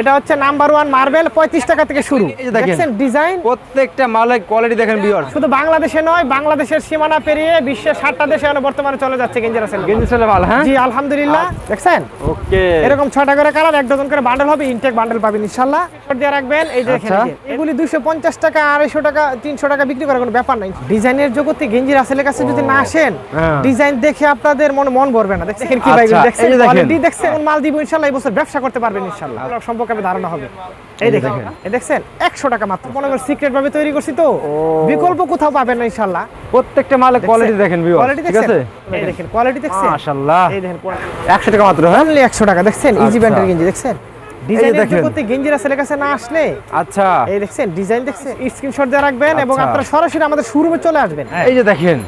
এটা হচ্ছে number one marble পঁয়ত্রিশ টাকা থেকে শুরু। দেখছেন ডিজাইন? প্রত্যেকটা মালের কোয়ালিটি দেখেন শুধু বাংলাদেশে নয় বাংলাদেশের সীমানা পেরিয়ে বিশ্বের ষাটটা দেশে বর্তমানে চলে যাচ্ছে গেঞ্জিরা সেল গেঞ্জি মাল হ্যাঁ? জি আলহামদুলিল্লাহ। দেখছেন? ওকে। এরকম ছয়টা করে কালার এক ডজন করে বান্ডেল হবে ইনটেক বান্ডেল পাবেন দিয়ে রাখবেন এই যে আচ্ছা। এগুলি দুইশো পঞ্চাশ টাকা আড়াইশো টাকা তিনশো টাকা বিক্রি করার কোনো ব্যাপার নাই। ডিজাইনের জগতে গেঞ্জি রাসেলের কাছে যদি না আসেন হ্যাঁ। ডিজাইন দেখে আপনাদের মন মন ভরবে না। দেখেন কি ভাই আচ্ছা, দেখছেন। কোয়ালিটি দেখছেন মাল দিব ইনশাল্লাহ এই বছর ব্যবসা করতে পারবেন ইনশাল্লাহ আপনার সম্পর্কে আপনার ধারণা হবে। এই দেখেন এই দেখছেন? একশো টাকা মাত্র। মনে করেন সিক্রেট ভাবে তৈরি করছি তো। বিকল্প কোথাও পাবেন না ইনশাল্লাহ। প্রত্যেকটা মালের কোয়ালিটি দেখেন কোয়ালিটি ঠিক আছে? এই দেখেন কোয়ালিটি দেখছেন? মাশাআল্লাহ। এই দেখেন একশো টাকা মাত্র হ্যাঁ? অনলি একশো টাকা দেখছেন? ইজি আচ্ছা। ব্যান্ডের গেঞ্জি দেখছেন? গেঞ্জি আচ্ছা। এই দেখছেন ডিজাইন দেখছেন? স্ক্রিনশট দিয়ে রাখবেন এবং আচ্ছা। আপনারা সরাসরি আমাদের শোরুমে চলে আসবেন। এই যে দেখেন।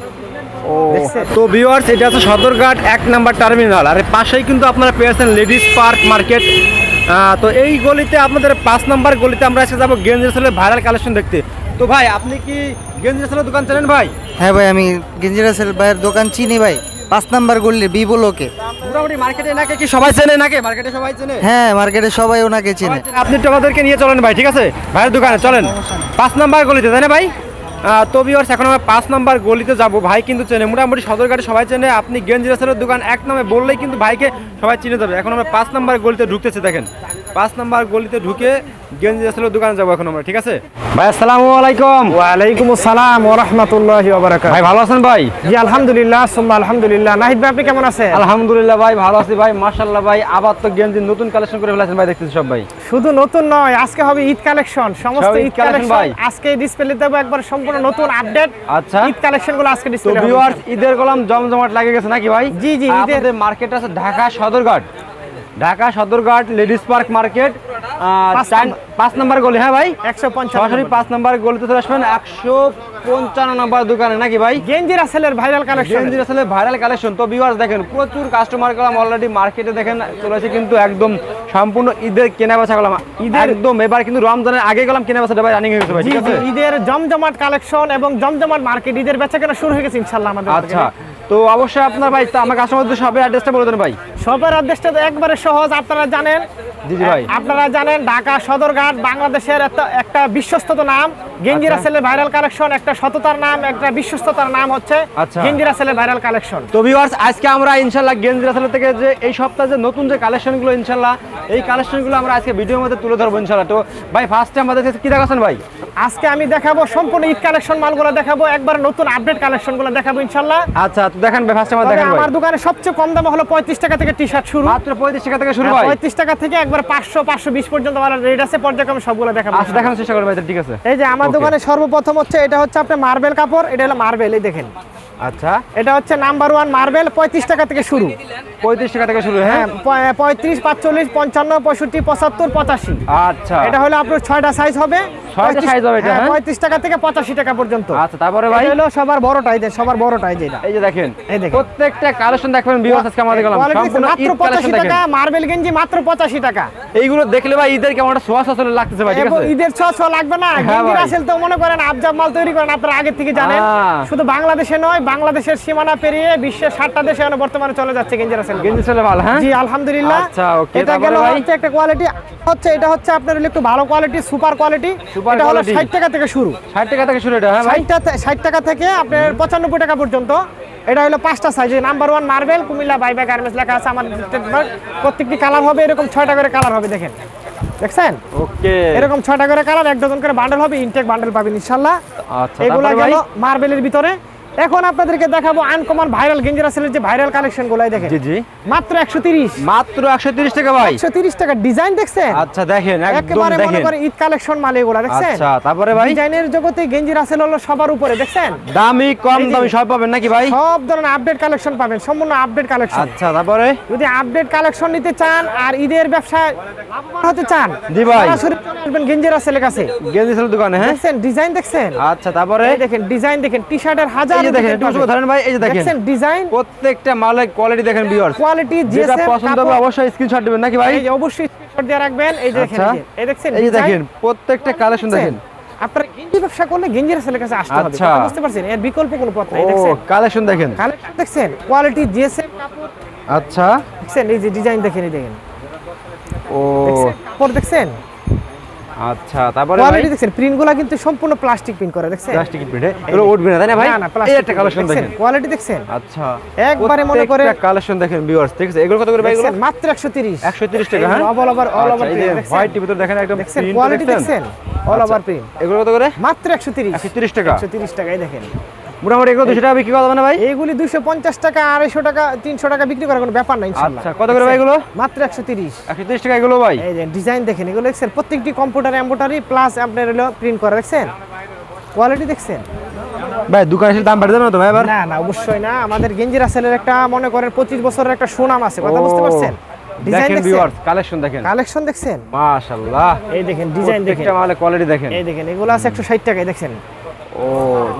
ও দেখছেন? তো ভিউয়ার্স এটা হচ্ছে সদরঘাট এক নাম্বার টার্মিনাল আর পাশেই কিন্তু আপনারা পেয়েছেন লেডিস পার্ক মার্কেট তো এই গলিতে আপনাদের পাঁচ নাম্বার গলিতে আমরা এসে যাব গেঞ্জি আসলে ভাইরাল কালেকশন দেখতে। তো ভাই আপনি কি গেঞ্জি আসলে দোকান চেনেন ভাই? হ্যাঁ ভাই আমি গেঞ্জিরা সেল ভাইয়ের দোকান চিনি ভাই। পাঁচ নাম্বার গল্লি বিবো লোকে। মোটামুটি মার্কেটে নাকি কি সবাই চেনে নাকি? মার্কেটে সবাই চেনে? হ্যাঁ মার্কেটে সবাই ওনাকে চেনে। আপনি একটু আমাদেরকে নিয়ে চলেন ভাই ঠিক আছে? ভাইয়ের দোকানে চলেন। পাঁচ নাম্বার গলিতে তাই না ভাই? তো ভিউয়ার্স এখন আমরা পাঁচ নাম্বার গলিতে যাব। ভাই কিন্তু চেনে, মোটামুটি সদরঘাটে সবাই চেনে, আপনি গেঞ্জি রাসেলের দোকান এক নামে বললেই কিন্তু ভাইকে সবাই চিনে যাবে। এখন আমরা পাঁচ নাম্বার গলিতে ঢুকতেছে, দেখেন। পাঁচ নাম্বার গলিতে ঢুকে গেঞ্জি রাসেলের দোকানে যাব এখন আমরা ঠিক আছে? ভাই আসসালামু আলাইকুম। ওয়ালাইকুম আসসালাম ওয়া রাহমাতুল্লাহি ওয়া বারাকাতুহু। ভাই ভালো আছেন ভাই? জি আলহামদুলিল্লাহ সুম্মা আলহামদুলিল্লাহ। নাহিদ ভাই আপনি কেমন আছেন? আলহামদুলিল্লাহ ভাই ভালো আছি ভাই মাশাল্লাহ ভাই। আবার তো গেঞ্জি নতুন কালেকশন করে ফেলেছেন ভাই দেখতেছি সব ভাই। শুধু নতুন নয় আজকে হবে ঈদ কালেকশন সমস্ত ঈদ কালেকশন ভাই। আজকে ডিসপ্লে দেবো একবার সম্পূর্ণ নতুন আপডেট আচ্ছা। ঈদ কালেকশনগুলো আজকে তো ডিসপ্লে ভিউয়ার্স ঈদের গোলাম জমজমাট লাগে গেছে নাকি ভাই? জি, জি, ঈদের- মার্কেট আছে Dhaka Sadarghat. Dhaka Sadarghat ladies park market পাঁচ নাম্বার। গলি হ্যাঁ ভাই? একশো সরাসরি পাঁচ নাম্বার গলিতে চলে আসবেন একশো পঞ্চান্ন নাম্বার দোকানে নাকি ভাই? গেঞ্জি রাসেলের ভাইরাল কালেকশন গেঞ্জির আসলে ভাইরাল কালেকশন তো ভিউয়ার্স দেখেন প্রচুর কাস্টমার গেলাম অলরেডি মার্কেটে দেখেন চলেছে কিন্তু একদম সম্পূর্ণ ঈদের কেনা বেচা গেলাম ঈদের একদম এবার কিন্তু রমজানের আগে গেলাম কেনা বেচাটা ভাই রানিং হয়ে গেছে ভাই ঠিক আছে? ঈদের জমজমাট কালেকশন এবং জমজমাট মার্কেট ঈদের বেচা কেনা শুরু হয়ে গেছে ইনশাল্লাহ আমাদের আচ্ছা তো অবশ্যই আপনার ভাই তো আমার কাস্টমারদের সবের অ্যাড্রেসটা বলে দেন ভাই। সবার আদেশটা তো একবারে সহজ আপনারা জানেন। জি ভাই। আপনারা জানেন ঢাকা সদরঘাট বাংলাদেশের একটা বিশ্বস্তত নাম। গেঞ্জি। রাসেলের ভাইরাল কালেকশন একটা সততার নাম একটা বিশ্বস্ততার নাম হচ্ছে। গেঞ্জি রাসেলের ভাইরাল কালেকশন তো ভিউয়ার্স আজকে আমরা ইনশাল্লাহ গেঞ্জি রাসেল থেকে যে এই সপ্তাহে যে নতুন যে কালেকশনগুলো ইনশাল্লাহ এই কালেকশনগুলো আমরা আজকে ভিডিওর মধ্যে তুলে ধরবো ইনশাল্লাহ। তো ভাই ফার্স্টে আমাদের কাছে কি দেখাচ্ছেন ভাই? আজকে আমি দেখাবো সম্পূর্ণ ঈদ কালেকশন মালগুলো দেখাবো একবার নতুন আপডেট কালেকশনগুলো দেখাবো ইনশাল্লাহ। আচ্ছা দেখেন ভাই ফার্স্টে আমার দেখেন ভাই। আমার দোকানে সবচেয়ে কম দাম হলো পঁয়ত্রিশ টাকা থেকে টি শার্ট শুরু। মাত্র পঁয়ত্রিশ টাকা থেকে শুরু ভাই। পঁয়ত্রিশ টাকা থেকে একবার পাঁচশো পাঁচশো বিশ পর্যন্ত আমার রেট আছে পর্যায়ক্রমে সবগুলো দেখাবো। আচ্ছা দেখানোর চেষ্টা করব ভাই ঠিক আছে। এই যে আমার দোকানে সর্বপ্রথম হচ্ছে এটা হচ্ছে আপনার মার্বেল কাপড় এটা হলো মার্বেল এই দেখেন। আচ্ছা এটা হচ্ছে নাম্বার ওয়ান মার্বেল পঁয়ত্রিশ টাকা থেকে শুরু। পঁয়ত্রিশ টাকা থেকে শুরু হ্যাঁ? হ্যাঁ পঁয়ত্রিশ পাঁচচল্লিশ পঞ্চান্ন পঁয়ষট্টি পঁচাত্তর পঁচাশি। আচ্ছা। এটা হলো আপনার ছয়টা সাইজ হবে। ছয়টা size হবে এটা, হ্যাঁ? পঁয়ত্রিশ টাকা থেকে পঁচাশি টাকা পর্যন্ত। আচ্ছা তারপরে ভাই? হলো সবার বড়টাই দেন সবার বড়টাই যেটা এই যে দেখেন এই দেখেন। প্রত্যেকটা কালেকশন দেখবেন ভিউয়ার্স আজকে আমাদের গেলাম মাত্র পঁচাশি টাকা মার্বেল গেঞ্জি মাত্র পঁচাশি টাকা। এইগুলো দেখলে ভাই ঈদের কেমন একটা লাগতেছে ভাই ঠিক আছে? ঈদের ছ লাগবে না। হ্যাঁ গেঞ্জি ভাই। তো মনে করেন মাল তৈরি করেন আপনারা আগে থেকে জানেন। শুধু বাংলাদেশে নয় বাংলাদেশের সীমানা পেরিয়ে বিশ্বের ষাটটা দেশে এখন বর্তমানে চলে যাচ্ছে গেঞ্জি রাসেল গেঞ্জি ছেলে ভালো হ্যাঁ? জি আলহামদুলিল্লাহ। আচ্ছা, okay, এটা গেল হচ্ছে একটা কোয়ালিটি হচ্ছে এটা হচ্ছে আপনার একটু ভালো কোয়ালিটি সুপার কোয়ালিটি এটা হলো quality। ষাট টাকা থেকে শুরু। ষাট টাকা থেকে শুরু এটা হ্যাঁ ভাই? ষাটটা ষাট টাকা থেকে আপনার পঁচানব্বই টাকা পর্যন্ত। এটা হলো পাঁচটা size number one marble Cumilla বাইবা garments লেখা আছে trademark। প্রত্যেকটি কালার হবে এরকম ছয়টা করে কালার হবে দেখেন। দেখছেন? ওকে। এরকম ছয়টা করে কালার এক ডজন করে বান্ডেল হবে ইনটেক বান্ডেল পাবেন ইনশাল্লাহ। আচ্ছা এগুলা গেল মার্বেলের ভিতরে। এখন আপনাদেরকে দেখাবো আনকমন ভাইরাল গেঞ্জি রাসেলের যে ভাইরাল কালেকশন গুলাই দেখেন। জি জি। মাত্র একশো তিরিশ। মাত্র একশো তিরিশ টাকা ভাই। একশো তিরিশ টাকা ডিজাইন দেখছেন? আচ্ছা দেখেন একদম একেবারে মনে ঈদ কালেকশন মাল এগুলা দেখছেন? আচ্ছা তারপরে ভাই? ডিজাইনের জগতে গেঞ্জি রাসেল হলো সবার উপরে দেখছেন? দামি কম দামি সব পাবেন নাকি ভাই? সব ধরনের আপডেট কালেকশন পাবেন সম্পূর্ণ আপডেট কালেকশন আচ্ছা তারপরে? যদি আপডেট কালেকশন নিতে চান আর ঈদের ব্যবসায় লাভবান হতে চান জি ভাই। সরাসরি চলে আসবেন গেঞ্জি রাসেলের কাছে। গেঞ্জি ছেলে দোকানে হ্যাঁ? দেখছেন? ডিজাইন দেখছেন? আচ্ছা তারপরে? দেখেন ডিজাইন দেখেন টি শার্টের হাজার এই যে দেখেন একটু ধরেন ভাই এই যে দেখেন। ডিজাইন প্রত্যেকটা মালের কোয়ালিটি দেখেন ভিউয়ার্স কোয়ালিটি যেটা পছন্দ হবে অবশ্যই স্ক্রিনশট দিবেন নাকি ভাই? অবশ্যই screenshot দিয়ে রাখবেন। এই যে দেখেন আচ্ছা। এই যে, এই দেখেন প্রত্যেকটা কালেকশন দেখেন। আপনার গেঞ্জি ব্যবসা করলে গেঞ্জি রাসেলের কাছে আসতে হবে। আচ্ছা। বুঝতে পারছেন? এর বিকল্প কোনো পথ নাই ও দেখছেন? কালেকশন দেখেন। কালেকশন দেখছেন? কোয়ালিটি জিএসএম কাপড়। আচ্ছা। দেখছেন? এই যে ডিজাইন দেখেন এই দেখেন। ও? পরে দেখছেন? আচ্ছা তারপরে কোয়ালিটি দেখছেন প্রিন্টগুলো কিন্তু সম্পূর্ণ প্লাস্টিক প্রিন্ট করা দেখছেন? প্লাস্টিক প্রিন্ট এগুলো উঠবে না তাই না ভাই? না না প্লাস্টিক একটা কালেকশন দেখেন। কোয়ালিটি দেখছেন? আচ্ছা একবারে মনে করে কালেকশন দেখেন ভিউয়ার্স ঠিক আছে? এগুলো কত করে ভাই এগুলো? দেখছেন মাত্র 130 130 টাকা হ্যাঁ? All over all over print এই হোয়াইট ভিতর দেখেন একদম দেখছেন কোয়ালিটি দেখছেন? দেখছেন? অল ওভার প্রিন্ট এগুলো কত করে? মাত্র 130 130 টাকা। 130 টাকায় দেখেন। মোটামুটি এগুলো 200 টাকা বিক্রি করা যাবে না ভাই? এইগুলি 250 টাকা 250 টাকা 300 টাকা বিক্রি করার কোনো ব্যাপার না ইনশাআল্লাহ আচ্ছা কত করে ভাই এগুলো? মাত্র 130 130 টাকা এগুলো ভাই? এই ডিজাইন দেখেন এগুলো দেখছেন? প্রত্যেকটি কম্পিউটার এম্বোটারি প্লাস আপনার হলো প্রিন্ট করা দেখছেন? কোয়ালিটি দেখছেন? ভাই দাম না তো ভাই না না অবশ্যই না। আমাদের গেঞ্জি রাসেলের একটা মনে করেন 25 বছরের একটা সুনাম আছে। কথা বুঝতে পারছেন? ডিজাইন দেখেন কালেকশন দেখেন। কালেকশন দেখছেন? মাশাআল্লাহ। এই দেখেন ডিজাইন দেখেন। প্রত্যেকটা মালে কোয়ালিটি দেখেন। এই দেখেন এগুলো আছে 160 টাকায় দেখছেন? ও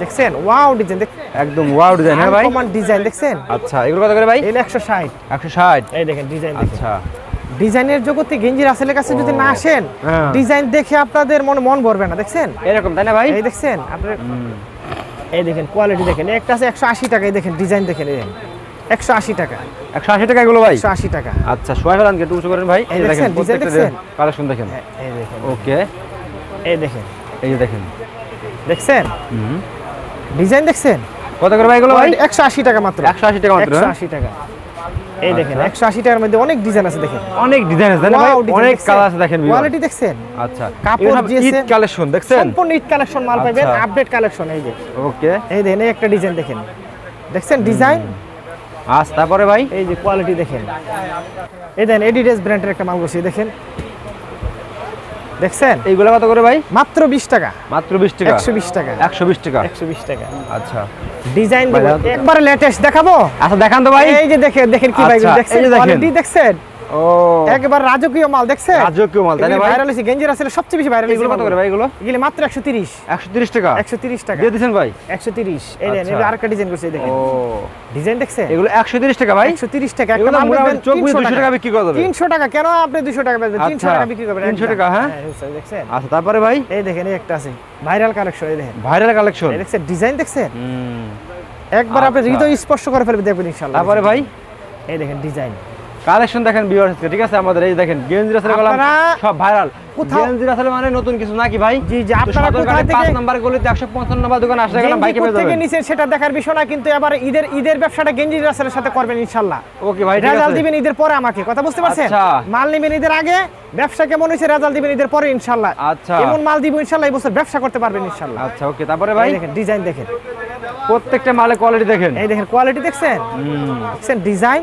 দেখছেন? ওয়াও ডিজাইন দেখছেন একদম ওয়াও ডিজাইন হ্যাঁ ভাই? কমান ডিজাইন দেখছেন? আচ্ছা এগুলো কত করে ভাই? এগুলো 160 160 এই দেখেন ডিজাইন দেখেন। আচ্ছা। ডিজাইনের জগতে গেঞ্জি রাসেলের কাছে যদি না আসেন হ্যাঁ। ডিজাইন দেখে আপনাদের মনে মন ভরবে না দেখছেন? এরকম তাই না ভাই? এই দেখছেন আপনার এই দেখেন কোয়ালিটি দেখেন একটা আছে একশো আশি টাকা এই দেখেন ডিজাইন দেখেন এই একশো আশি টাকা। 180 টাকা এগুলো ভাই? একশো আশি টাকা। আচ্ছা সোয়া ফেলান একটু উঁচু করেন ভাই। দেখেন কালেকশন দেখেন। হ্যাঁ, এই দেখেন। ওকে। এই দেখেন। এই দেখেন। দেখছেন? ডিজাইন দেখছেন? কত করে ভাই? এগুলো ভাই একশো আশি টাকা মাত্র। 180 টাকা মাত্র একশো হ্যাঁ? আশি টাকা। এই দেখেন আচ্ছা। একশো আশি টাকার মধ্যে অনেক ডিজাইন আছে দেখেন। অনেক ডিজাইন আছে ভাই? অনেক কালার আছে দেখেন। কোয়ালিটি দেখছেন। আচ্ছা। কাপড় দিয়েছে। ঈদ কালেকশন দেখছেন? সম্পূর্ণ ঈদ কালেকশন মাল পাবেন আচ্ছা। আপডেট কালেকশন এই যে। ওকে। এই দেখেন একটা ডিজাইন দেখেন। দেখছেন ডিজাইন আজ তারপরে ভাই? এই যে কোয়ালিটি দেখেন। এই দেখেন এডিডাস ব্র্যান্ডের একটা মাল বসিয়ে দেখেন। দেখছেন? এইগুলো কত করে ভাই? মাত্র বিশ টাকা। মাত্র 20 টাকা? একশো বিশ টাকা। 120 টাকা? একশো বিশ টাকা। আচ্ছা। ডিজাইন একবার একবারে লেটেস্ট দেখাবো? আচ্ছা দেখান তো ভাই। এই যে দেখেন দেখেন কি ভাই আচ্ছা, দেখছেন? দেখেন। কোয়ালিটি দেখছেন? ও। একবার রাজকীয় মাল দেখছেন? রাজকীয় মাল ভাইরাল হয়েছে গেঞ্জি রাসেলের সবচেয়ে বেশি ভাইরাল এগুলো কত করে ভাই এগুলো? এগুলি মাত্র একশো তিরিশ। 130 টাকা? একশো তিরিশ টাকা। দিয়ে দিছেন ভাই? একশো তিরিশ। এই দেখেন আচ্ছা। আরেকটা ডিজাইন করছে দেখেন। ও। ডিজাইন দেখছেন? এগুলো 130 টাকা ভাই? একশো তিরিশ টাকা একটা মাল মোটামুটি বেচবেন চোখ বুঝে 300 200 টাকা বিক্রি করা যাবে। তিনশো টাকা কেন আপনি দুশো টাকা বেচবেন? তিনশো আচ্ছা, টাকা বিক্রি করবেন 300 টাকা, হ্যাঁ? দেখছেন আচ্ছা তারপরে ভাই? এই দেখেন এই একটা আছে ভাইরাল কালেকশন এই দেখেন। ভাইরাল কালেকশন দেখছেন ডিজাইন দেখছেন? হুম। একবার আপনি আচ্ছা। হৃদয় স্পর্শ করে ফেলবে দেখবেন ইনশাআল্লাহ তারপরে ভাই? এই দেখেন ডিজাইন কালেকশন দেখেন ভিউয়ার্স ঠিক আছে? আমাদের এই দেখেন গেঞ্জি রাসেল গলাম সব ভাইরাল গেঞ্জি রাসেল মানে নতুন কিছু নাকি ভাই? জি, জি, আপনারা কোথা পাঁচ থেকে- নাম্বার গলিতে 155 নাম্বার দোকান আসলে গেলাম বাইকে পেয়ে থেকে যাবেন। নিছেন সেটা দেখার বিষয় না কিন্তু এবার ঈদের ঈদের ব্যবসাটা গেঞ্জি রাসেলের সাথে করবেন ইনশাআল্লাহ ওকে ভাই রেজাল্ট দিবেন ঈদের পরে আমাকে কথা বুঝতে পারছেন? আচ্ছা। মাল নেবেন ঈদের আগে ব্যবসা কেমন হয়েছে রেজাল্ট দিবেন ঈদের পরে ইনশাআল্লাহ আচ্ছা। এমন মাল দিব ইনশাআল্লাহ এই বছর ব্যবসা করতে পারবেন ইনশাআল্লাহ আচ্ছা ওকে তারপরে ভাই? দেখেন ডিজাইন দেখেন। প্রত্যেকটা মালে কোয়ালিটি দেখেন। এই দেখেন কোয়ালিটি দেখছেন? দেখছেন ডিজাইন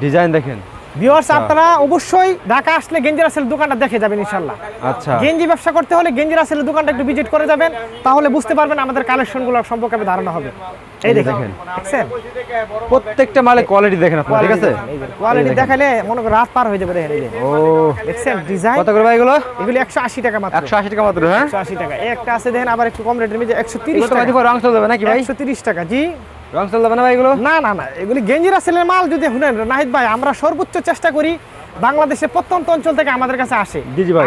ডিজাইন দেখেন। ভিউয়ার্স আপনারা অবশ্যই ঢাকা আসলে গেঞ্জি রাসেল দোকানটা দেখে যাবেন ইনশাআল্লাহ আচ্ছা। গেঞ্জি ব্যবসা করতে হলে গেঞ্জি রাসেলের দোকানটা একটু ভিজিট করে যাবেন তাহলে বুঝতে পারবেন আমাদের কালেকশনগুলো সম্পর্কে ধারণা হবে। এই দেখেন। দেখছেন? প্রত্যেকটা মালে কোয়ালিটি দেখেন আপনারা ঠিক আছে? কোয়ালিটি দেখালে মনে করেন রাত পার হয়ে যাবে দেখেন ও। দেখছেন ডিজাইন কত করে ভাই এগুলো? এগুলি একশো আশি টাকা মাত্র। 180 টাকা মাত্র হ্যাঁ? একশো আশি টাকা। এই একটা আছে দেখেন আবার একটু কম রেটের মধ্যে একশো তিরিশ এগুলো তো টাকা। বাজি রং চলে যাবে নাকি ভাই? একশো তিরিশ টাকা জি। রং চলে দেবে না ভাই এগুলো? না না না এগুলি গেঞ্জিরা সেলের মাল যদি শুনেন নাহিদ ভাই আমরা সর্বোচ্চ চেষ্টা করি বাংলাদেশের প্রত্যন্ত অঞ্চল থেকে আমাদের কাছে আসে।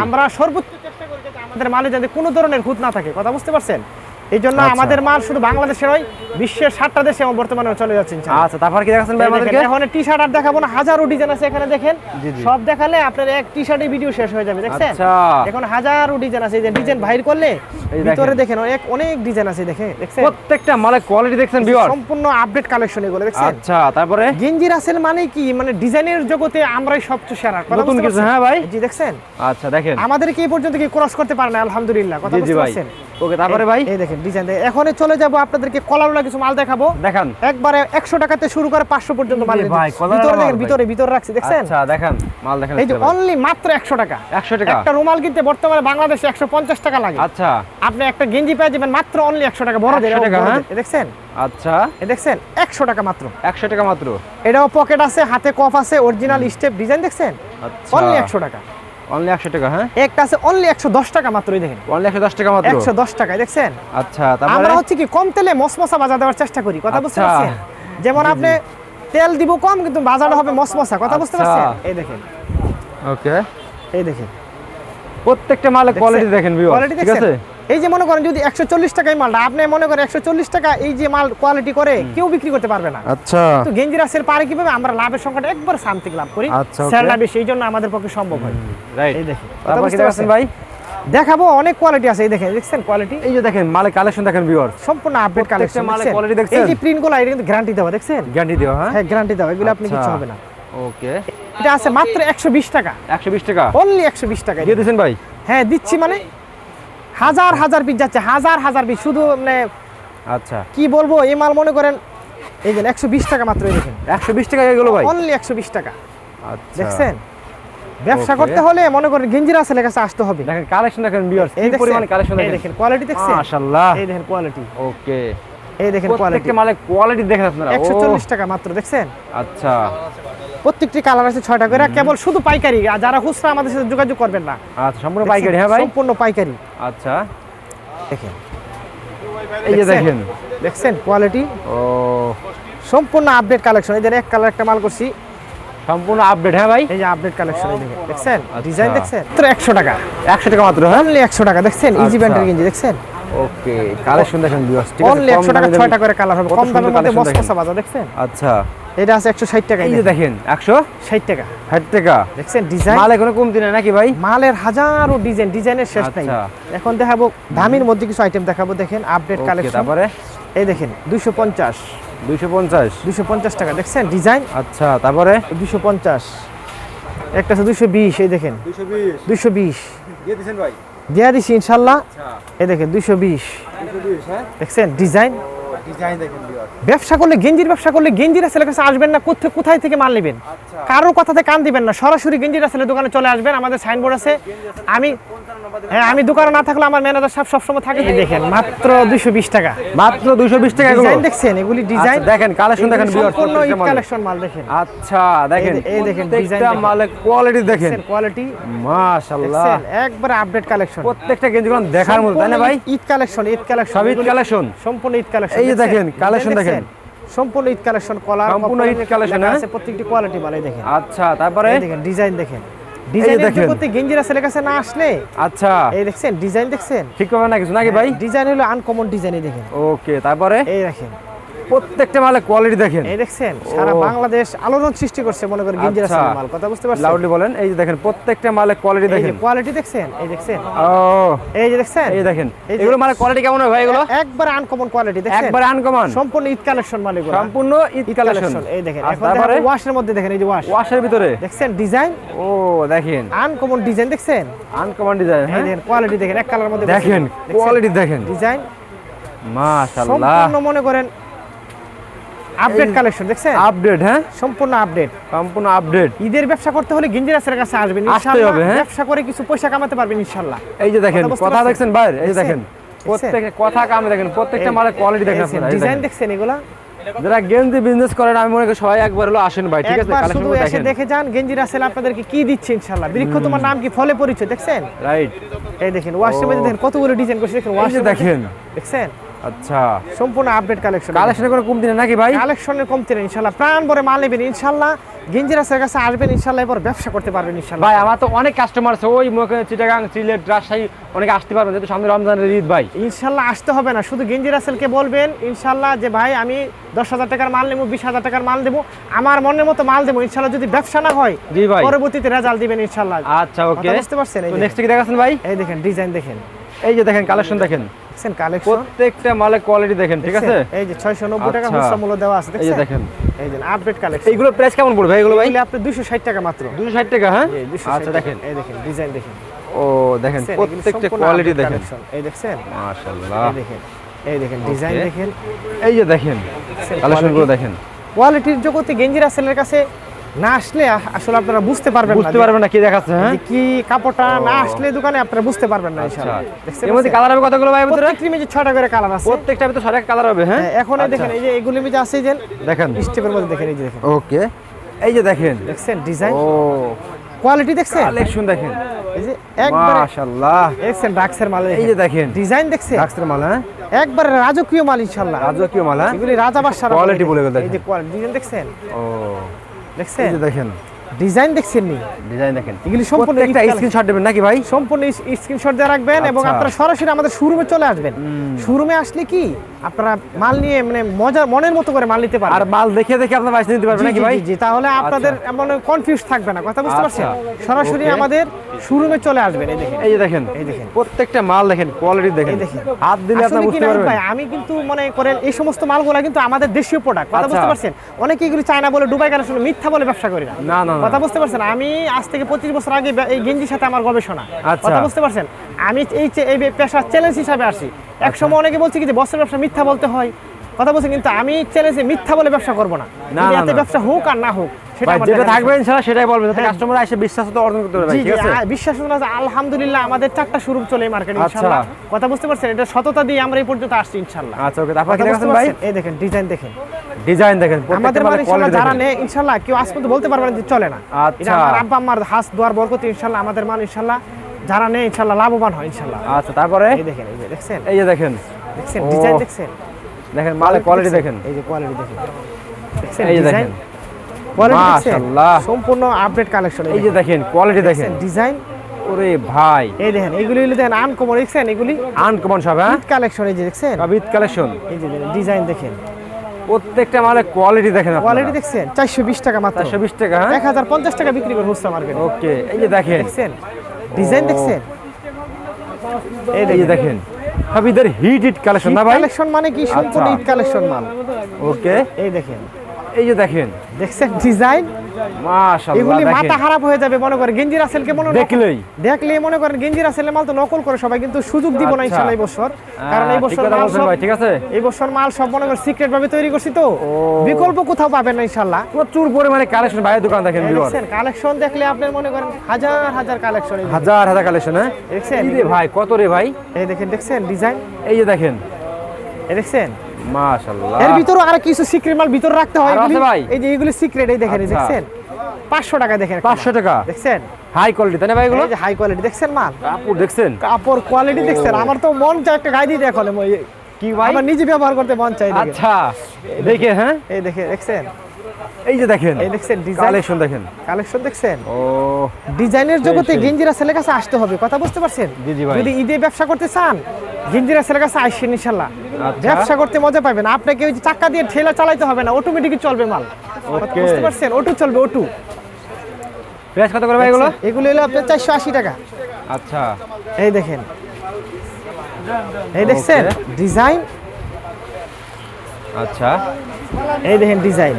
আমরা সর্বোচ্চ চেষ্টা করি আমাদের মালে যাতে কোনো ধরনের খুঁত না থাকে। কথা বুঝতে পারছেন? এই জন্য আচ্ছা। আমাদের মাল শুধু বাংলাদেশের নয় বিশ্বের সাতটা দেশে এখন বর্তমানে চলে যাচ্ছে আচ্ছা তারপর কি দেখাচ্ছেন ভাই আমাদেরকে? এখন টি শার্ট আর দেখাবো না হাজারো ডিজাইন আছে এখানে দেখেন। সব দেখালে আপনার এক টি শার্টে ভিডিও শেষ হয়ে যাবে দেখছেন? আচ্ছা। এখন হাজারো ডিজাইন আছে এই যে ডিজাইন বাইর করলে ভিতরে দেখেন অনেক অনেক ডিজাইন আছে দেখে দেখছেন? প্রত্যেকটা মালে কোয়ালিটি দেখছেন ভিউয়ার সম্পূর্ণ আপডেট কালেকশন এগুলো দেখছেন? আচ্ছা তারপরে? গেঞ্জি রাসেল মানে কি? মানে ডিজাইনের জগতে আমরাই সবচেয়ে সেরা। কথা নতুন কিছু, হ্যাঁ ভাই? জি দেখছেন? আচ্ছা দেখেন। আমাদের কি এই পর্যন্ত কি ক্রস করতে পারে না আলহামদুলিল্লাহ কথা বুঝতে পারছেন? ওকে তারপরে ভাই? এই দেখেন ডিজাইন এখন চলে যাব আপনাদেরকে কলারওয়ালা কিছু মাল দেখাবো। দেখান। একবারে একশো টাকাতে শুরু করে পাঁচশো পর্যন্ত মাল ভাই, ভিতরে দেখেন ভিতরে ভিতরে রাখছি দেখছেন? আচ্ছা দেখান মাল দেখেন এই যে অনলি মাত্র একশো টাকা। 100 টাকা? একটা রুমাল কিনতে বর্তমানে বাংলাদেশে একশো পঞ্চাশ টাকা লাগে। আচ্ছা। আপনি একটা গেঞ্জি পেয়ে যাবেন মাত্র অনলি একশো টাকা বড় 100 টাকা, হ্যাঁ? দেখছেন? আচ্ছা। এ দেখছেন? একশো টাকা মাত্র। 100 টাকা মাত্র। এটাও পকেট আছে হাতে কফ আছে অরিজিনাল স্টেপ ডিজাইন দেখছেন? আচ্ছা। অনলি একশো টাকা। অনলি 100 টাকা হ্যাঁ? একটা আছে অনলি একশো দশ টাকা মাত্রই দেখেন। অনলি 110 টাকা মাত্র? একশো দশ টাকায় দেখছেন? আচ্ছা তারপরে? আমরা হচ্ছে কি কম তেলে মসমসা বাজা দেওয়ার চেষ্টা করি কথা বুঝতে আচ্ছা। পারছেন? যেমন আপনি তেল দিব কম কিন্তু বাজারটা হবে মসমসা কথা বুঝতে আচ্ছা। পারছেন এই দেখেন। ওকে এই দেখেন। প্রত্যেকটা মালে কোয়ালিটি দেখেন কোয়ালিটি ঠিক আছে? এই যে মনে করেন যদি একশো চল্লিশ টাকায় মালটা আপনি মনে করেন একশো চল্লিশ টাকা এই যে মাল কোয়ালিটি করে কেউ বিক্রি করতে পারবে না। আচ্ছা। তো গেঞ্জি রাসেল পারে কীভাবে? আমরা লাভের সংখ্যাটা একবার শান্তি লাভ করি। আচ্ছা, okay. বেশি এই জন্য আমাদের পক্ষে সম্ভব হয়। রাইট এই দেখেন। তারপর কি বুঝতে ভাই? দেখাবো অনেক কোয়ালিটি আছে এই দেখেন দেখছেন কোয়ালিটি এই যে দেখেন মালে কালেকশন দেখেন ভিউয়ার সম্পূর্ণ আপডেট কালেকশন মালে quality দেখছেন? এই যে প্রিন্টগুলো এটা কিন্তু গ্যারান্টি দেওয়া দেখছেন? গ্যারান্টি দেওয়া হ্যাঁ? হ্যাঁ গ্যারান্টি দেওয়া এগুলো আপনি আচ্ছা। কিছু হবে না। ওকে। এটা আছে মাত্র একশো বিশ টাকা। একশো বিশ টাকা? অনলি একশো বিশ টাকা দিয়ে দিয়েছেন ভাই? হ্যাঁ দিচ্ছি মানে হাজার হাজার পিস যাচ্ছে হাজার হাজার পিস শুধু মানে আচ্ছা। কি বলব এই মাল মনে করেন এই যে একশো বিশ টাকা মাত্র এই দেখেন। একশো বিশ টাকা এগুলো ভাই? অনলি একশো বিশ টাকা। আচ্ছা। দেখছেন? ব্যবসা করতে হলে মনে করেন গেঞ্জির আসলে কাছে আসতে হবে। দেখেন কালেকশন দেখেন ভিউয়ার এই কি পরিমাণ কালেকশন দেখেন? দেখেন কোয়ালিটি দেখছেন? মাশাআল্লাহ। এই দেখেন কোয়ালিটি ওকে। এই দেখেন কোয়ালিটি প্রত্যেকটা মালে কোয়ালিটি দেখেন আপনারা। ও, একশো চল্লিশ টাকা মাত্র দেখছেন? আচ্ছা। প্রত্যেকটি কালার আছে ছয়টা করে কেবল শুধু পাইকারি আর যারা খুচরা আমাদের সাথে যোগাযোগ করবেন না। আচ্ছা সম্পূর্ণ পাইকারি হ্যাঁ ভাই? সম্পূর্ণ পাইকারি। আচ্ছা। দেখেন। এই যে? দেখেন। দেখছেন? কোয়ালিটি ও। সম্পূর্ণ আপডেট কালেকশন এই যে এক কালার একটা মাল করছি। সম্পূর্ণ আপডেট হ্যাঁ ভাই? এই যে আপডেট কালেকশন এই দেখেন। দেখছেন? আচ্ছা। ডিজাইন দেখছেন? মাত্র একশো টাকা। একশো টাকা মাত্র হ্যাঁ? অনলি একশো টাকা। দেখছেন? ইজি আচ্ছা। ব্যান্ডের গেঞ্জি দেখছেন? ওকে কালেকশন দেখেন ভিউয়ার্স ঠিক আছে অনলি কম একশো টাকা দামে ছয়টা করে কালার হবে। কম দামের মধ্যে। দেখছেন? আচ্ছা। এটা আছে একশো ষাট টাকা এই যে দেখেন একশো ষাট টাকা। ষাট টাকা। দেখছেন ডিজাইন মালে কোনো কমতি নেই নাকি ভাই? মালের হাজারো ডিজাইন ডিজাইনের শেষ নাই। আচ্ছা। এখন দেখাবো দামির মধ্যে কিছু আইটেম দেখাবো দেখেন আপডেট কালেকশন তারপরে? এই দেখেন দুইশো পঞ্চাশ। দুইশো পঞ্চাশ। দুইশো পঞ্চাশ টাকা দেখছেন ডিজাইন আচ্ছা তারপরে? দুইশো পঞ্চাশ। একটা আছে দুইশো বিশ এই দেখেন। দুইশো বিশ। দুইশো বিশ। দিয়ে দিচ্ছেন ভাই। দেয়া দিছি ইনশাল্লাহ। আচ্ছা। এই দেখেন দুইশো বিশ। হ্যাঁ? দেখছেন? ডিজাইন? ডিজাইন দেখেন ভিউয়ার ব্যবসা করলে গেঞ্জির ব্যবসা করলে গেঞ্জির আসলে কাছে আসবেন না কোথায় কোথায় থেকে মাল নেবেন? আচ্ছা। কারোর কথাতে কান দিবেন না সরাসরি গেঞ্জির আসলে দোকানে চলে আসবেন আমাদের সাইনবোর্ড আছে। আমি হ্যাঁ আমি দোকানে না থাকলে আমার ম্যানেজার সব সবসময় থাকে। দেখেন মাত্র দুইশো বিশ টাকা। মাত্র দুইশো বিশ টাকা ডিজাইন দেখছেন? এগুলি ডিজাইন। আচ্ছা, দেখেন, collection দেখেন, সম্পূর্ণ। কালেকশন মাল দেখেন। আচ্ছা দেখেন এই দেখেন, প্রত্যেকটা দেখেন। কোয়ালিটি দেখেন। কোয়ালিটি মাশাআল্লাহ। একবারে আপডেট কালেকশন প্রত্যেকটা গেঞ্জিগুলো দেখার মতো তাই না ভাই? ঈদ কালেকশন ঈদ কালেকশন সব ঈদ কালেকশন সম্পূর্ণ ঈদ কালেকশন এই দেখেন, collection দেখেন। সম্পূর্ণ ঈদ কালেকশন কলার সম্পূর্ণ ঈদ collection, হ্যাঁ? আছে প্রত্যেকটি কোয়ালিটি মাল দেখেন। আচ্ছা তারপরে? দেখেন ডিজাইন দেখেন। ডিজাইনের দেখেন। জগতে গেঞ্জির কাছে না আসলে? আচ্ছা। এই দেখছেন ডিজাইন দেখছেন? ঠিক পাবেন না কিছু? নাকি ভাই? ডিজাইন হলো আনকমন ডিজাইন দেখেন। ওকে তারপরে? এই দেখেন। প্রত্যেকটা মালে কোয়ালিটি দেখেন। এই দেখছেন সারা বাংলাদেশ আলোড়ন সৃষ্টি করছে মনে করেন গেঞ্জির আচ্ছা। মাল কথা বুঝতে পারছেন? লাউডলি বলেন এই যে দেখেন প্রত্যেকটা মালে কোয়ালিটি এই দেখেন। কোয়ালিটি দেখছেন এই দেখছেন। ও। এই যে দেখছেন? এই দেখেন এগুলো মানে কোয়ালিটি কেমন হয় ভাই এগুলো? একবার আনকমন কোয়ালিটি দেখছেন? একবার আনকমন সম্পূর্ণ ঈদ কালেকশন মাল এগুলো। সম্পূর্ণ ঈদ কালেকশন এই দেখেন। এখন তারপরে? ওয়াশের মধ্যে দেখেন এই যে ওয়াশ ওয়াশের ভিতরে? দেখছেন ডিজাইন ও দেখেন। আনকমন ডিজাইন দেখছেন? আনকমন ডিজাইন হ্যাঁ? দেখেন কোয়ালিটি দেখেন এক কালার মধ্যে দেখেন কোয়ালিটি দেখেন। ডিজাইন মাশাআল্লাহ। সম্পূর্ণ মনে করেন আপডেট কালেকশন দেখছেন? আপডেট হ্যাঁ? সম্পূর্ণ আপডেট সম্পূর্ণ আপডেট ঈদের ব্যবসা করতে হলে গিঞ্জিরাসের কাছে আসবেন। ইনশাআল্লাহ হবে, হ্যাঁ? ব্যবসা করে কিছু পয়সা কামাতে পারবেন ইনশাআল্লাহ এই যে দেখেন কথা? দেখছেন এই যে দেখেন কথা কামে দেখেন প্রত্যেকটা মালে কোয়ালিটি দেখেন ডিজাইন দেখছেন এগুলা? যারা গেঞ্জি বিজনেস করেন আমি মনে করি সবাই একবার হলো আসেন ভাই ঠিক আছে? শুধু এসে দেখে যান গেঞ্জি রাসেল আপনাদেরকে কি দিচ্ছে ইনশাআল্লাহ বৃক্ষ তোমার নাম কি? ফলে পরিচয় দেখছেন? রাইট এই দেখেন ওয়াশের মধ্যে দেখেন কতগুলো ডিজাইন করছে দেখেন এই যে ওয়াশের দেখেন দেখছেন? আচ্ছা। সম্পূর্ণ আপডেট কালেকশন কালেকশনের কোনো কমতি নেই নাকি ভাই? কালেকশনের কমতি নেই ইনশাআল্লাহ। প্রাণ ভরে মাল নেবেন গেঞ্জিরাসের কাছে আসবেন ইনশাআল্লাহ। এবার ব্যবসা করতে পারবেন ইনশাআল্লাহ। ভাই আমার তো অনেক কাস্টমার আছে। ওই চিটাগাং সিলেট রাজশাহী অনেকে আসতে পারবেন। যেহেতু সামনে রমজানের ঈদ ভাই। ইনশাল্লাহ আসতে হবে না। শুধু বলবেন ইনশাল্লাহ যে ভাই আমি দশ হাজার টাকার মাল নেব বিশ হাজার টাকার মাল দেবো। আমার মনের মতো মাল দেবো। ইনশাল্লাহ যদি ব্যবসা না হয় জি ভাই। পরবর্তীতে রেজাল্ট দিবেন ইনশাল্লাহ আচ্ছা ওকে। বুঝতে পারছেন? নেক্সট কি দেখাচ্ছেন ভাই? এই দেখেন ডিজাইন দেখেন। এই যে দেখেন কালেকশন দেখেন। দেখছেন কালেকশন প্রত্যেকটা মালে কোয়ালিটি দেখেন ঠিক আছে? এই যে ছয়শো নব্বই টাকা আচ্ছা। খুচরা মূল্য দেওয়া আছে এই যে দেখেন। এই যে আপডেট কালেকশন এইগুলো প্রাইস কেমন পড়বে ভাই? এগুলো ভাই আপনি দুশো ষাট টাকা মাত্র। দুশো ষাট টাকা হ্যাঁ? আচ্ছা দেখেন। এই দেখেন ডিজাইন দেখেন। ও দেখেন প্রত্যেকটা কোয়ালিটি দেখেন। এই দেখছেন? মাশাআল্লাহ। এই দেখেন। এই দেখেন ডিজাইন দেখেন। এই যে দেখেন। কালেকশনগুলো দেখেন। কোয়ালিটির জগতে গেঞ্জি রাসেলের কাছে না আসলে আসলে আপনারা বুঝতে পারবেন বুঝতে পারবেন না কি দেখাচ্ছে হ্যাঁ? কি কাপড়টা না আসলে দোকানে আপনারা বুঝতে পারবেন না ইনশাআল্লাহ। এর মধ্যে কালার হবে কতগুলো ভাই ভিতরে? প্রত্যেকটি মেজে ছয়টা করে কালার আছে। প্রত্যেকটা ভিতরে ছয়টা কালার হবে হ্যাঁ? হ্যাঁ, এখন এই দেখেন এই যে এগুলি মেজে আছে এই যে দেখেন। স্টেপের মধ্যে দেখেন এই যে দেখেন। ওকে। এই যে দেখেন। দেখছেন ডিজাইন? ও। কোয়ালিটি দেখছেন? কালেকশন দেখেন। এই যে একবারে মাশাআল্লাহ। দেখছেন ডাক্সের মাল এই যে দেখেন। ডিজাইন দেখছেন? ডাক্সের মাল হ্যাঁ? একবারে রাজকীয় মাল ইনশাআল্লাহ। রাজকীয় মাল হ্যাঁ? এগুলি রাজা বাদশারা Quality বলে গেল এই। যে কোয়ালিটি ডিজাইন দেখছেন? ও। দেখছেন? দেখেন। ডিজাইন দেখছেন নি? ডিজাইন দেখেন। এগুলি সম্পূর্ণ একটা স্ক্রিনশট দেবেন নাকি ভাই? সম্পূর্ণ স্ক্রিনশট দিয়ে রাখবেন এবং আচ্ছা। আপনারা সরাসরি আমাদের শোরুমে চলে আসবেন। শোরুমে আসলে কি? আপনারা মাল নিয়ে মানে মজা মনের মতো করে মাল নিতে পারবেন। আর মাল দেখে দেখে আপনার বাইসে নিতে পারবেন নাকি ভাই? জি, তাহলে আপনাদের এমন কনফিউজ থাকবে না। কথা বুঝতে পারছেন? আচ্ছা। সরাসরি আমাদের শোরুমে চলে আসবেন। এই দেখেন। এই যে দেখেন এই দেখেন। প্রত্যেকটা মাল দেখেন কোয়ালিটি দেখেন। হাত দিলে আপনারা বুঝতে পারবেন। ভাই, আমি কিন্তু মনে করেন এই সমস্ত মালগুলো কিন্তু আমাদের দেশীয় প্রোডাক্ট কথা আচ্ছা। বুঝতে পারছেন? অনেকে এগুলো চায়না বলে দুবাই কেন শুনে মিথ্যা বলে ব্যবসা করি না, না, না। কথা বুঝতে পারছেন? আমি আজ থেকে পঁচিশ বছর আগে এই গেঞ্জির সাথে আমার গবেষণা। আচ্ছা। কথা বুঝতে পারছেন? আমি এই এই পেশার চ্যালেঞ্জ হিসাবে আসি। আচ্ছা। এক সময় অনেকে বলছে কি যে বস্ত্রের ব্যবসা মিথ্যা বলতে হয়। কথা বলছেন কিন্তু আমি চ্যালেঞ্জে মিথ্যা বলে ব্যবসা করব না। এতে ব্যবসা হোক আর না হোক সেটা যেটা থাকবে ইনশাআল্লাহ সেটাই বলবেন যাতে হ্যাঁ। কাস্টমার এসে বিশ্বাস তো অর্জন করতে পারবে ঠিক আছে? বিশ্বাস করুন আলহামদুলিল্লাহ আমাদের চারটা শুরু চলে মার্কেটে আচ্ছা। ইনশাআল্লাহ কথা বুঝতে পারছেন? এটা সততা দিয়ে আমরা এই পর্যন্ত আসছি ইনশাআল্লাহ আচ্ছা ওকে তারপর কি কথা ভাই? এই দেখেন ডিজাইন দেখেন। ডিজাইন দেখেন আমাদের মানে ইনশাআল্লাহ যারা ইনশাআল্লাহ কেউ আজ পর্যন্ত বলতে পারবে না যে চলে না। আচ্ছা। এটা আমার আব্বা আম্মার হাস দোয়ার বরকত ইনশাআল্লাহ আমাদের ইনশাআল্লাহ যারা ইনশাআল্লাহ লাভবান হয় ইনশাআল্লাহ আচ্ছা তারপরে? এই দেখেন এই যে দেখছেন? এই যে দেখেন। দেখছেন ডিজাইন দেখছেন? দেখেন মালের কোয়ালিটি দেখেন। এই যে কোয়ালিটি দেখেন। দেখছেন এই যে দেখেন। কোয়ালিটি দেখছেন? মাশাআল্লাহ। সম্পূর্ণ আপডেট কালেকশন এই যে দেখেন। কোয়ালিটি দেখেন। ডিজাইন ওরে ভাই। এই দেখেন এগুলি দেখেন আনকমন দেখছেন? এগুলি আনকমন সব হ্যাঁ? কালেকশন এই যে দেখছেন? কালেকশন এই যে ডিজাইন দেখেন। প্রত্যেকটা মালের কোয়ালিটি দেখেন কোয়ালিটি দেখছেন? চারশো বিশ টাকা মাত্র। চারশো বিশ টাকা হ্যাঁ? এক হাজার পঞ্চাশ টাকা বিক্রি করে হুসরা মার্কেট ওকে এই যে দেখেন। দেখছেন? ডিজাইন দেখছেন? এই যে দেখেন। সব হিট হিট কালেকশন না ভাই? কালেকশন মানে কি? সম্পূর্ণ হিট কালেকশন মাল। ওকে এই দেখেন। এই যে দেখেন। দেখছেন? ডিজাইন এগুলি মাথা খারাপ হয়ে যাবে মনে করে গেঞ্জি রাসেলকে মনে নকল- দেখলেই। মনে করেন গেঞ্জি রাসেলের মাল তো নকল করে সবাই কিন্তু সুযোগ দিব না আচ্ছা। ইনশাআল্লাহ এই বছর। কারণ এই বছর মাল সব ঠিক আছে? এই বছর মাল সব মনে করেন সিক্রেট ভাবে তৈরি করছি তো। বিকল্প কোথাও পাবেন না ইনশাআল্লাহ। প্রচুর পরিমাণে কালেকশন ভাইয়ের দোকান দেখেন কালেকশন দেখলে আপনার মনে করেন হাজার হাজার কালেকশন হাজার হাজার কালেকশন হ্যাঁ? দেখছেন? ভাই কত রে ভাই? এই দেখেন দেখছেন ডিজাইন? এই যে দেখেন। দেখছেন? মাশাআল্লাহ। এর ভিতরে আর কিছু সিক্রেট মাল ভিতরে রাখতে হয়। এগুলি? এই যে এগুলি সিক্রেট এই দেখেন আচ্ছা। দেখছেন? পাঁচশো টাকা দেখেন একটা পাঁচশো মাল। টাকা? দেখছেন? হাই কোয়ালিটি তাই না ভাই এগুলো? এই যে হাই কোয়ালিটি দেখছেন মাল? কাপড় দেখছেন? কাপড় কোয়ালিটি দেখছেন। আমার তো মন চায় একটা গায়ে দিতে এখন। কি ভাই? আমার নিজে ব্যবহার করতে মন চাই। আচ্ছা। দেখে হ্যাঁ? এই দেখে দেখছেন? এই যে দেখেন এই দেখছেন ডিজাইন কালেকশন দেখেন। কালেকশন দেখছেন? ও ডিজাইনের জগতে গেঞ্জিরা ছেলের কাছে আসতে হবে কথা বুঝতে পারছেন। যদি ঈদে ব্যবসা করতে চান গেঞ্জিরা ছেলের কাছে আসছেন ইনশাল্লাহ। আচ্ছা। ব্যবসা করতে মজা পাবেন। আপনাকে ওই যে চাক্কা দিয়ে ঠেলা চালাইতে হবে না অটোমেটিক চলবে মাল। বুঝতে পারছেন? অটো চলবে অটো। প্রাইস কত করে ভাই এগুলো? এগুলো হলো আপনার চারশো আশি টাকা। আচ্ছা। এই দেখেন। এই দেখছেন? ডিজাইন আচ্ছা। এই দেখেন ডিজাইন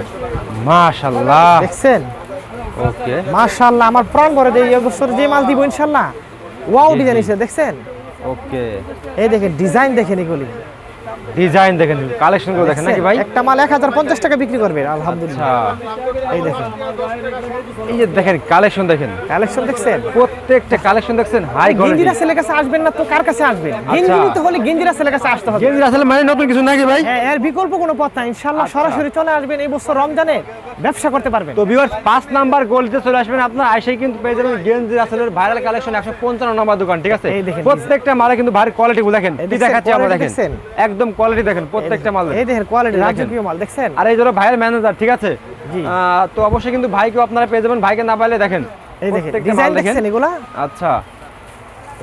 মাশাআল্লাহ। দেখছেন? ওকে। মাশাআল্লাহ আমার প্রাণ ভরে দেই এই বছর যে মাল দিব ইনশাল্লাহ ওয়াও ডিজাইন। এসে দেখছেন? ওকে। এই দেখেন ডিজাইন দেখেন এগুলি। ডিজাইন দেখেন কালেকশনগুলো দেখেন নাকি ভাই? একটা মাল এক হাজার পঞ্চাশ টাকা বিক্রি করবে আলহামদুলিল্লাহ। আচ্ছা। এই দেখেন। এই যে দেখেন কালেকশন দেখেন। কালেকশন দেখছেন? প্রত্যেকটা কালেকশন দেখছেন হাই কোয়ালিটি গেঞ্জিরা ছেলের কাছে আসবেন না তো কার কাছে আসবেন? গেঞ্জি আচ্ছা। নিতে হলে গেঞ্জিরা ছেলের কাছে আসতে হবে। গেঞ্জি আসলে মানে নতুন কিছু নাকি ভাই? হ্যাঁ এর বিকল্প কোনো পথ নাই। ইনশাল্লাহ আচ্ছা। সরাসরি চলে আসবেন এই বছর রমজানে ব্যবসা করতে পারবেন। তো ভিউয়ার্স পাঁচ নাম্বার গোলতে চলে আসবেন আপনার আইসাই কিন্তু পেয়ে যাবেন গেঞ্জি আসলের ভাইরাল কালেকশন একশো পঞ্চান্ন নম্বর দোকান ঠিক আছে? প্রত্যেকটা মালে কিন্তু ভারী কোয়ালিটি দেখেন। এই কি দেখাচ্ছি আমরা দেখেন। একদম কোয়ালিটি দেখেন প্রত্যেকটা মাল এই দেখেন কোয়ালিটি রাজকীয় মাল দেখছেন? আর এই জন্য ভাইয়ের ম্যানেজার ঠিক আছে? জি। তো অবশ্যই কিন্তু ভাইকেও আপনারা পেয়ে যাবেন। ভাইকে না পাইলে দেখেন এই দেখেন ডিজাইন দেখেন। দেখছেন এগুলা? আচ্ছা।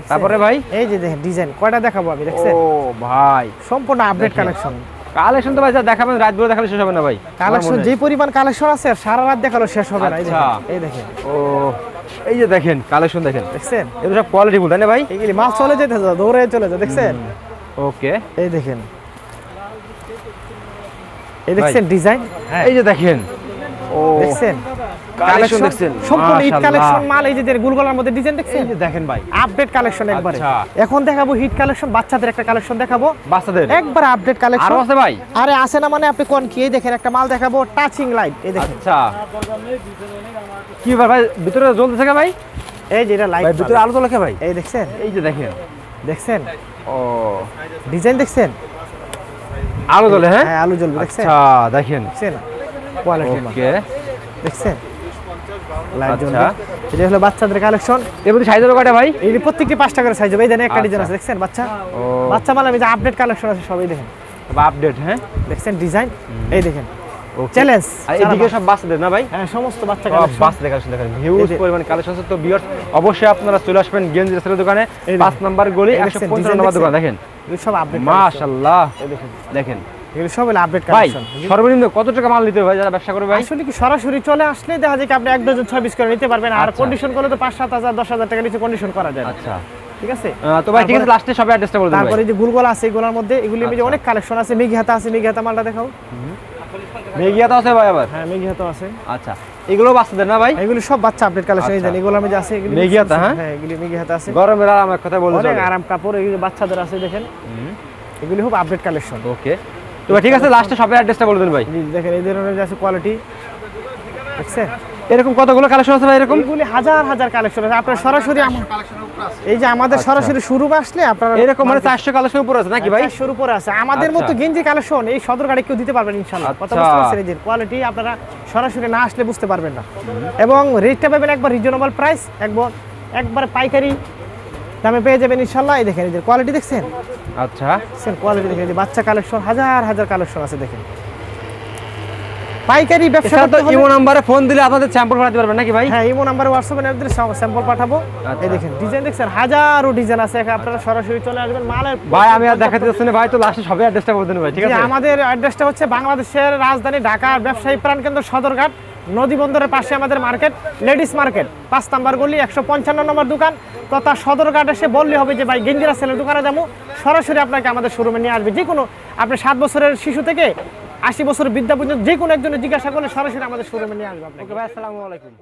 তারপরে ভাই? এই যে দেখেন ডিজাইন কয়টা দেখাবো আমি দেখছেন? ও ভাই। সম্পূর্ণ আপডেট কালেকশন কালেকশন তো ভাই যা দেখাবেন রাত ভরে দেখালে শেষ হবে না ভাই। কালেকশন যে পরিমাণ কালেকশন আছে সারা রাত দেখাল শেষ হবে না এই আচ্ছা। দেখেন এই দেখেন। ও এই যে দেখেন কালেকশন দেখেন। দেখছেন? এগুলো সব কোয়ালিটি তাই না ভাই? এইগুলি মাল চলে যেতে দৌড়ে চলে যায় দেখছেন? ওকে। এই দেখেন। এই দেখছেন ডিজাইন হ্যাঁ। এই যে দেখেন। ও দেখছেন? কালেকশন দেখছেন। সম্পূর্ণ মাশাআল্লাহ। কালেকশন মাল এই যে গুলগলার মধ্যে ডিজাইন দেখছেন? এই যে দেখেন ভাই। আপডেট কালেকশন একবারে। আচ্ছা। এখন দেখাবো হিট কালেকশন বাচ্চাদের একটা কালেকশন দেখাবো। বাচ্চাদের? একবার আপডেট আরও আছে ভাই? আরে আসে না মানে আপনি কোন কি? এই দেখেন একটা মাল দেখাবো টাচিং লাইট এই দেখেন। আচ্ছা। কি ভাই? ভিতরে জ্বলতেছে কে ভাই? এই যে এটা ভাই লাইট ভিতরে আলো জ্বলে কে ভাই? এই দেখছেন? এই যে দেখেন। দেখছেন? ও। ডিজাইন দেখছেন? আলো জ্বলে হ্যাঁ? হ্যাঁ আলু জ্বলবে দেখছেন? আচ্ছা দেখেন। দেখছেন? Quality okay. দেখছেন? লাইট আচ্ছা। জ্বলবে। এটা হলো বাচ্চাদের কালেকশন। এর মধ্যে সাইজের কয়টা ভাই? এই প্রত্যেকটি পাঁচ টাকার সাইজ হবে। এই দেখেন একটা আচ্ছা। ডিজাইন আছে দেখছেন? বাচ্চা? বাচ্চা মানে যে আপডেট কালেকশন আছে সবই দেখেন। আপডেট হ্যাঁ? দেখছেন ডিজাইন এই দেখেন. চ্যালেঞ্জ এদিকে সব বাচ্চাদের না ভাই? হ্যাঁ সমস্ত বাচ্চা কালেকশন বাস দেখাচ্ছেন দেখেন। হিউজ পরিমাণ কালেকশন আছে। তো বিয়ার্স অবশ্যই আপনারা চলে আসবেন গেঞ্জি রেসের দোকানে। পাঁচ নাম্বার গলি এই একশো দেখছেন, পঞ্চান্ন design নম্বর দোকান দেখেন। সব আপডেট মাশাল্লাহ দেখেন। দেখেন। এগুলো সব আপডেট কালেকশন সর্বনিম্ন কত টাকা মাল নিতে ভাই যারা ব্যবসা করে ভাই? আসলে কি সরাসরি চলে আসলে দেখা যায় কি আপনি এক ডজন ছয় পিস করে নিতে পারবেন। আর আচ্ছা। কন্ডিশন করলে তো পাঁচ সাত হাজার দশ হাজার টাকা নিচে কন্ডিশন করা যায় আচ্ছা। ঠিক আছে? তো ভাই ঠিক আছে লাস্টে সবাই অ্যাড্রেসটা বলে দেবেন তারপরে যে গুলগোলা আছে এগুলোর মধ্যে এগুলি আচ্ছা। অনেক কালেকশন আছে মেঘি হাতা আছে মেঘি হাতা মালটা দেখাও। আছে ভাই আবার? হ্যাঁ মেঘি হাতা আছে। আচ্ছা এগুলো বাচ্চাদের না ভাই? এগুলি সব বাচ্চা আপডেট কালেকশন এই আচ্ছা। দেন আছে এগুলি মেঘি হাতা, হ্যাঁ? হ্যাঁ এগুলি মেঘি হাতা আছে। গরমের আর আমার কথা বলতে অনেক আরাম কাপড় এগুলি বাচ্চাদের আছে দেখেন। এগুলি খুব আপডেট কালেকশন ওকে। তো ভাই ঠিক আছে লাস্টে সবাই অ্যাড্রেসটা বলে দেন ভাই। দেখেন এই ধরনের যে আছে কোয়ালিটি দেখছেন? এরকম কতগুলো কালেকশন আছে ভাই এরকম? এগুলি হাজার হাজার কালেকশন আছে। আপনার সরাসরি আমার এই যে আমাদের সরাসরি শুরু আসলে আপনারা আচ্ছা। এরকম মানে চারশো কালেকশন উপর আছে নাকি ভাই? শুরু করে আছে। আমাদের আচ্ছা। মতো গেঞ্জি কালেকশন এই সদর গাড়ি কেউ দিতে পারবেন ইনশাল্লাহ। কথা আচ্ছা। বুঝতে পারছেন এই কোয়ালিটি আপনারা সরাসরি না আসলে বুঝতে পারবেন না। এবং রেটটা পাবেন একবার রিজনেবল প্রাইস একবার একবার পাইকারি দামে পেয়ে যাবেন ইনশাল্লাহ। এই দেখেন এই যে কোয়ালিটি দেখছেন? আচ্ছা। দেখছেন কোয়ালিটি দেখেন এই বাচ্চা কালেকশন হাজার হাজার কালেকশন আছে দেখেন। পাইকারি ব্যবসা তো ইমো নাম্বারে ফোন দিলে আপনাদের স্যাম্পল পাঠাতে পারবেন নাকি ভাই? হ্যাঁ ইমো নাম্বারে হোয়াটসঅ্যাপে নাম দিলে স্যাম্পল পাঠাবো। আচ্ছা। এই দেখেন ডিজাইন দেখছেন? হাজারো ডিজাইন আছে। এখানে আপনারা সরাসরি চলে আসবেন মালের ভাই আমি আর দেখাতে যাচ্ছি না। ভাই তো লাস্টে সবাই অ্যাড্রেসটা বলে দেন ভাই ঠিক আছে? আমাদের অ্যাড্রেসটা হচ্ছে বাংলাদেশের রাজধানী ঢাকার ব্যবসায়ী প্রাণকেন্দ্র সদরঘাট নদী বন্দরের পাশে আমাদের মার্কেট লেডিস মার্কেট পাঁচ নাম্বার গলি একশো পঞ্চান্ন নম্বর দোকান। তথা সদরঘাট এসে বললে হবে যে ভাই গেঞ্জিরা সেলের দোকানে যাব। সরাসরি আপনাকে আমাদের শোরুমে নিয়ে আসবে। যে কোনো আপনি সাত বছরের শিশু থেকে আশি বছর বিদ্যা পর্যন্ত যে কোনো একজনের জিজ্ঞাসা করলে সরাসরি আমাদের শোরুমে নিয়ে আসবে আপনাকে। ভাই আসসালামু আলাইকুম।